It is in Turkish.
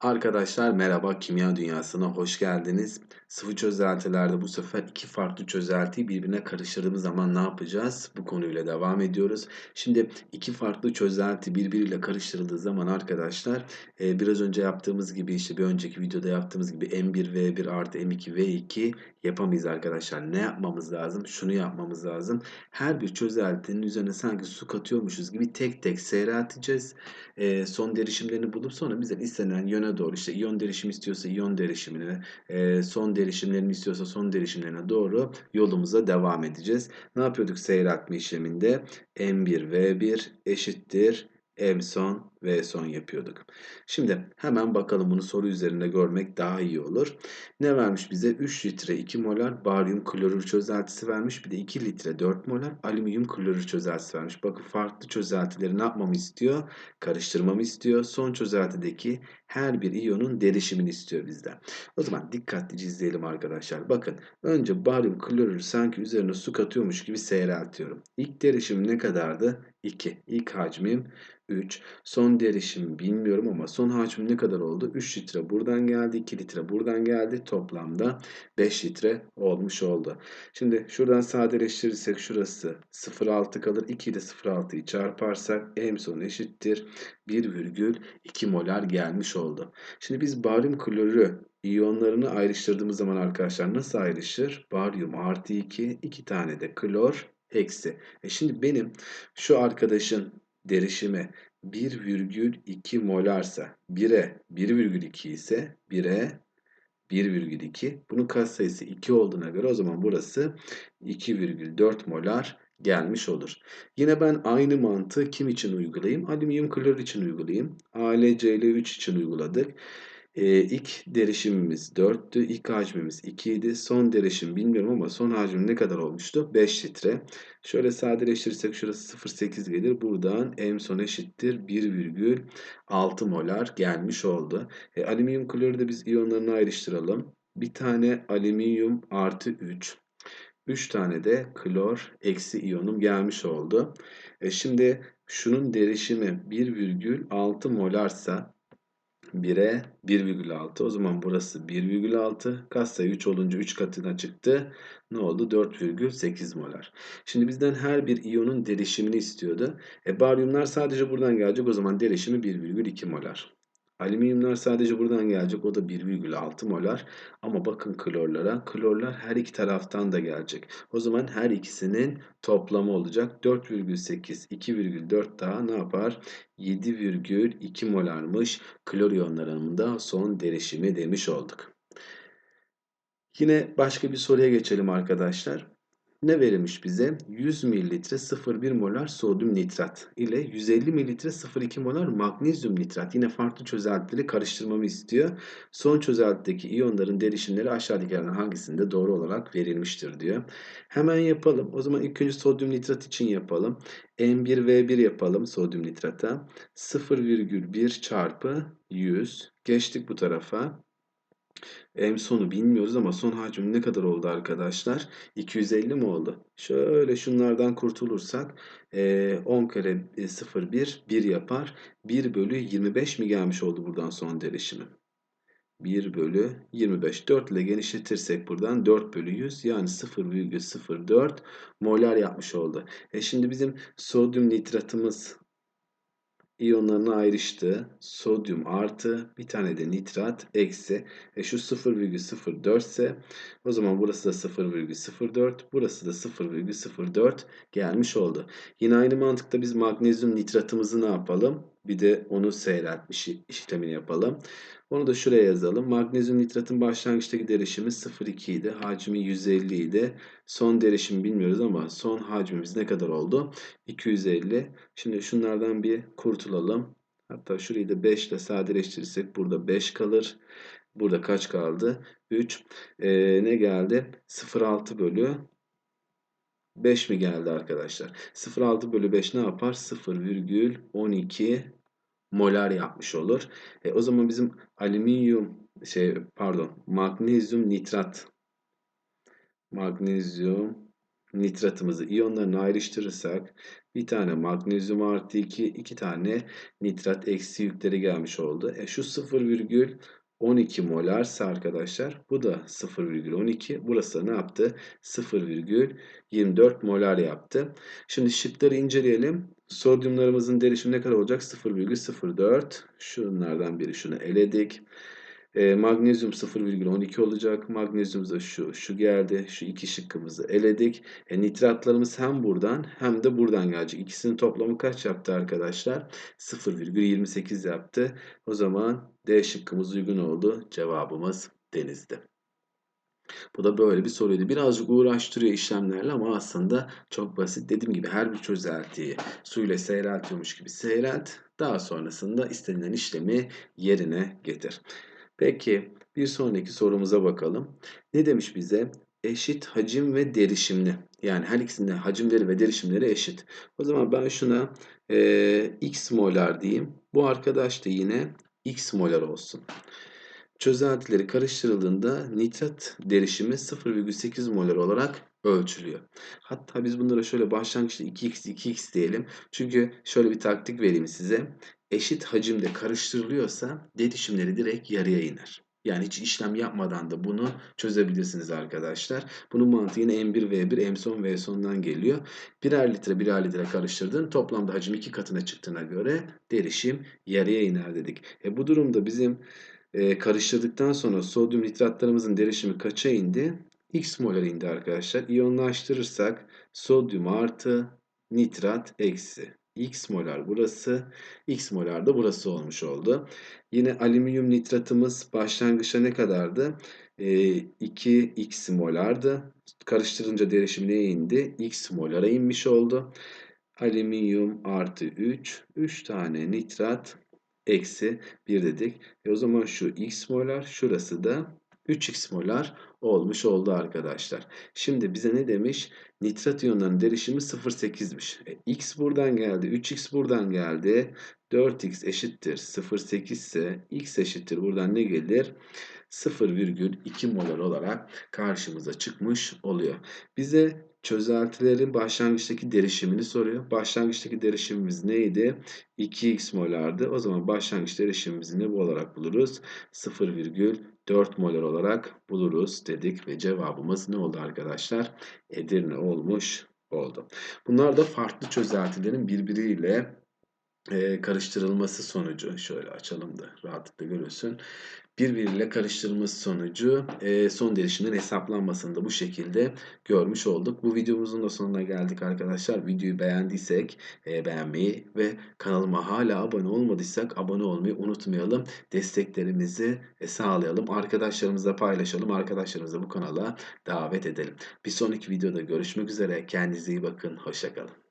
Arkadaşlar merhaba Kimya Dünyası'na hoş geldiniz. Sıvı çözeltilerde bu sefer iki farklı çözeltiyi birbirine karıştırdığımız zaman ne yapacağız? Bu konuyla devam ediyoruz. Şimdi iki farklı çözelti birbiriyle karıştırıldığı zaman arkadaşlar e, biraz önce yaptığımız gibi işte bir önceki videoda yaptığımız gibi M1V1 artı M2V2 yapamayız arkadaşlar. Ne yapmamız lazım? Şunu yapmamız lazım. Her bir çözeltinin üzerine sanki su katıyormuşuz gibi tek tek seyrelteceğiz. E, son derişimlerini bulup sonra bize istenen yöne doğru işte iyon derişimi istiyorsa iyon derişimine, e, son derişimlerini istiyorsa son derişimlerine doğru yolumuza devam edeceğiz. Ne yapıyorduk seyreltme işleminde? M1 V1 eşittir M son V son yapıyorduk. Şimdi hemen bakalım bunu soru üzerinde görmek daha iyi olur. Ne vermiş bize? 3 litre 2 molar baryum klorür çözeltisi vermiş. Bir de 2 litre 4 molar alüminyum klorür çözeltisi vermiş. Bakın farklı çözeltileri ne yapmamı istiyor? Karıştırmamı istiyor. Son çözeltideki her bir iyonun derişimini istiyor bizden. O zaman dikkatlice izleyelim arkadaşlar. Bakın önce baryum klorür sanki üzerine su katıyormuş gibi seyreltiyorum. İlk derişim ne kadardı? 2. İlk hacmim 3. Son derişim bilmiyorum ama son hacim ne kadar oldu? 3 litre buradan geldi, 2 litre buradan geldi. Toplamda 5 litre olmuş oldu. Şimdi şuradan sadeleştirirsek şurası 0,6 kalır. 2 ile 0,6'yı çarparsak M son eşittir. 1,2 molar gelmiş oldu. Şimdi biz baryum klorürü iyonlarını ayrıştırdığımız zaman arkadaşlar nasıl ayrışır? Baryum artı 2, 2 tane de klor eksi. E şimdi benim şu arkadaşın derişimi 1,2 molarsa 1'e 1,2 ise 1'e 1,2. Bunun katsayısı 2 olduğuna göre o zaman burası 2,4 molar gelmiş olur. Yine ben aynı mantığı kim için uygulayayım? Alüminyum klor için uygulayayım. AlCl3 için uyguladık. Ee, ilk derişimimiz 4'tü. İlk hacmimiz 2 idi. Son derişim bilmiyorum ama son hacim ne kadar olmuştu? 5 litre. Şöyle sadeleştirirsek şurası 0,8 gelir. Buradan M son eşittir 1,6 molar gelmiş oldu. E, alüminyum klorü de biz iyonlarını ayrıştıralım. Bir tane alüminyum artı 3. 3 tane de klor eksi iyonum gelmiş oldu. E şimdi şunun derişimi 1,6 molarsa 1'e 1,6 o zaman burası 1,6 katsayı 3 olunca 3 katına çıktı. Ne oldu? 4,8 molar. Şimdi bizden her bir iyonun derişimini istiyordu. E baryumlar sadece buradan gelecek o zaman derişimi 1,2 molar. Alüminyumlar sadece buradan gelecek. O da 1,6 molar. Ama bakın klorlara. Klorlar her iki taraftan da gelecek. O zaman her ikisinin toplamı olacak. 4,8, 2,4 daha ne yapar? 7,2 molarmış klor iyonlarının da son derişimi demiş olduk. Yine başka bir soruya geçelim arkadaşlar ne verilmiş bize? 100 mililitre 0,1 molar sodyum nitrat ile 150 mililitre 0,2 molar magnezyum nitrat. Yine farklı çözeltileri karıştırmamı istiyor. Son çözeltideki iyonların derişimleri aşağıdakilerden hangisinde doğru olarak verilmiştir diyor. Hemen yapalım. O zaman ilk önce sodyum nitrat için yapalım. M1V1 yapalım sodyum nitrata. 0,1 çarpı 100. Geçtik bu tarafa. M sonu bilmiyoruz ama son hacim ne kadar oldu arkadaşlar? 250 mi oldu? Şöyle şunlardan kurtulursak 10 kare 0,1 1 yapar. 1 bölü 25 mi gelmiş oldu buradan son derişimi? 1 bölü 25. 4 ile genişletirsek buradan 4 bölü 100 yani 0,04 molar yapmış oldu. E şimdi bizim sodyum nitratımız iyonlarına ayrıştı. Sodyum artı bir tane de nitrat eksi. E şu 0,04 ise o zaman burası da 0,04 burası da 0,04 gelmiş oldu. Yine aynı mantıkta biz magnezyum nitratımızı ne yapalım? Bir de onu seyreltmiş işlemini yapalım. Onu da şuraya yazalım. Magnezyum nitratın başlangıçtaki derişimi 0,2 idi. Hacmi 150 idi. Son derişimi bilmiyoruz ama son hacmimiz ne kadar oldu? 250. Şimdi şunlardan bir kurtulalım. Hatta şurayı da 5 ile sadeleştirirsek burada 5 kalır. Burada kaç kaldı? 3. Ee, ne geldi? 0,6 bölü 5 mi geldi arkadaşlar? 0,6 bölü 5 ne yapar? 0,12 molar yapmış olur. E, o zaman bizim alüminyum şey pardon magnezyum nitrat magnezyum nitratımızı iyonlarına ayrıştırırsak bir tane magnezyum artı 2, iki tane nitrat eksi yükleri gelmiş oldu. E şu 0,12 molarsa arkadaşlar bu da 0,12. Burası ne yaptı? 0,24 molar yaptı. Şimdi şıkları inceleyelim. Sodyumlarımızın derişimi ne kadar olacak? 0,04. Şunlardan biri şunu eledik. E, magnezyum 0,12 olacak. Magnezyum da şu, şu geldi. Şu iki şıkkımızı eledik. E, nitratlarımız hem buradan hem de buradan gelecek. İkisinin toplamı kaç yaptı arkadaşlar? 0,28 yaptı. O zaman D şıkkımız uygun oldu. Cevabımız denizdi. Bu da böyle bir soruydu. Birazcık uğraştırıyor işlemlerle ama aslında çok basit. Dediğim gibi her bir çözeltiyi suyla seyreltiyormuş gibi seyrelt. Daha sonrasında istenilen işlemi yerine getir. Peki bir sonraki sorumuza bakalım. Ne demiş bize? Eşit hacim ve derişimli. Yani her ikisinde hacimleri ve derişimleri eşit. O zaman ben şuna e, x molar diyeyim. Bu arkadaş da yine x molar olsun. Çözeltileri karıştırıldığında nitrat derişimi 0,8 molar olarak ölçülüyor. Hatta biz bunlara şöyle başlangıçta 2x 2x diyelim. Çünkü şöyle bir taktik vereyim size eşit hacimde karıştırılıyorsa derişimleri direkt yarıya iner. Yani hiç işlem yapmadan da bunu çözebilirsiniz arkadaşlar. Bunun mantığı yine M1V1, M son V sondan geliyor. Birer litre birer litre karıştırdın. Toplamda hacim iki katına çıktığına göre derişim yarıya iner dedik. E bu durumda bizim e, karıştırdıktan sonra sodyum nitratlarımızın derişimi kaça indi? X molar indi arkadaşlar. İyonlaştırırsak sodyum artı nitrat eksi x molar burası, x molar da burası olmuş oldu. Yine alüminyum nitratımız başlangıçta ne kadardı? E, 2x molardı. Karıştırınca derişim neye indi? x molara inmiş oldu. Alüminyum artı 3, 3 tane nitrat eksi 1 dedik. E o zaman şu x molar, şurası da 3x molar olmuş oldu arkadaşlar. Şimdi bize ne demiş? Nitrat iyonlarının derişimi 0,8'miş. E, x buradan geldi, 3x buradan geldi. 4x eşittir 0,8 ise x eşittir buradan ne gelir? 0,2 molar olarak karşımıza çıkmış oluyor. Bize çözeltilerin başlangıçtaki derişimini soruyor. Başlangıçtaki derişimimiz neydi? 2x molardı. O zaman başlangıç derişimimizi ne bu olarak buluruz? 0,4 molar olarak buluruz dedik ve cevabımız ne oldu arkadaşlar? Edirne olmuş oldu. Bunlar da farklı çözeltilerin birbiriyle e, karıştırılması sonucu şöyle açalım da rahatlıkla görülsün birbiriyle karıştırılması sonucu e, son derişimden hesaplanmasını da bu şekilde görmüş olduk. Bu videomuzun da sonuna geldik arkadaşlar. Videoyu beğendiysek e, beğenmeyi ve kanalıma hala abone olmadıysak abone olmayı unutmayalım. Desteklerimizi e, sağlayalım. Arkadaşlarımızla paylaşalım. Arkadaşlarımızı bu kanala davet edelim. Bir sonraki videoda görüşmek üzere. Kendinize iyi bakın. Hoşçakalın.